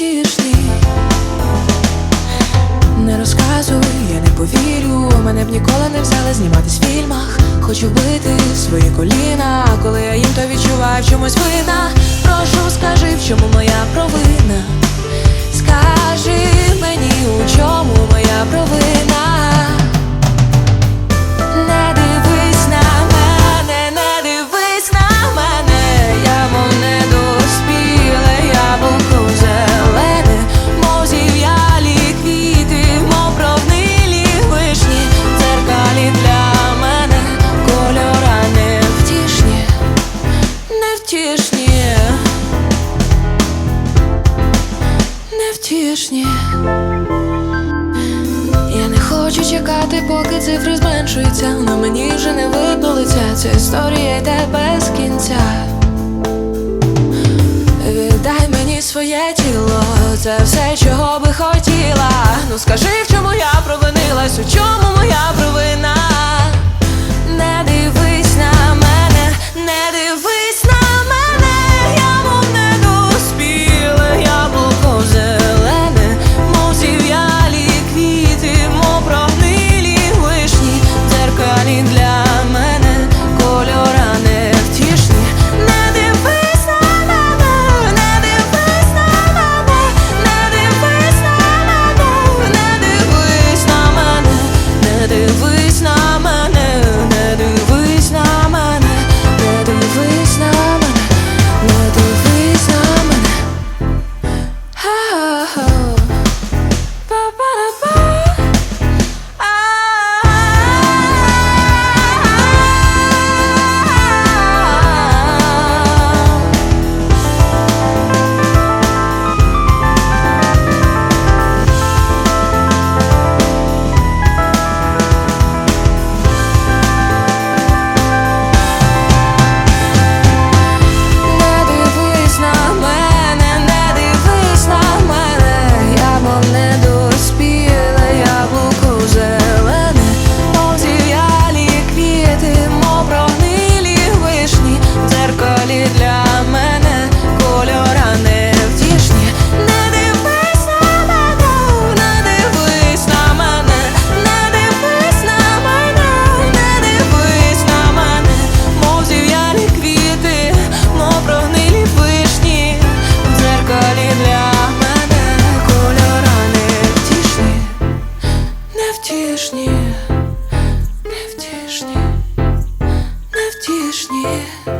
невтішні. Не розказуй, я не повірю. Мене б ніколи не взяли зніматись в фільмах. Хочу бити свої коліна. Коли я їм, то відчуваю чомусь вина. Невтішні. Я не хочу чекати, поки цифри зменшуються. На мені вже не видно лиця. Ця історія йде без кінця. Віддай мені своє тіло, це все, чого би хотіла. Ну скажи, в чому я провинилась, у чому моя провина? вишні.